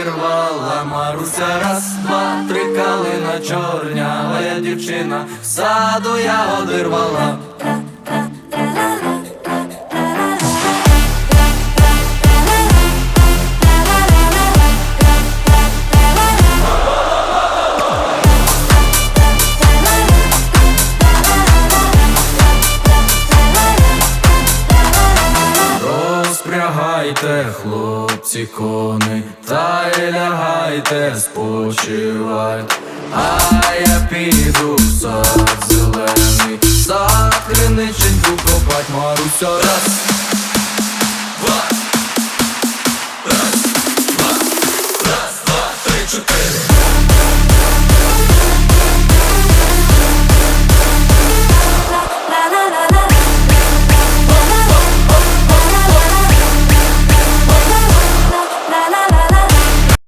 одірвала Маруся, раз, два, три калина чорнява дівчина, саду я одірвала. Розпрягайте, хлопці, кони, та й лягайте, спочивайте, а я піду в сад зелений, сад криниченьку копать Маруся, раз,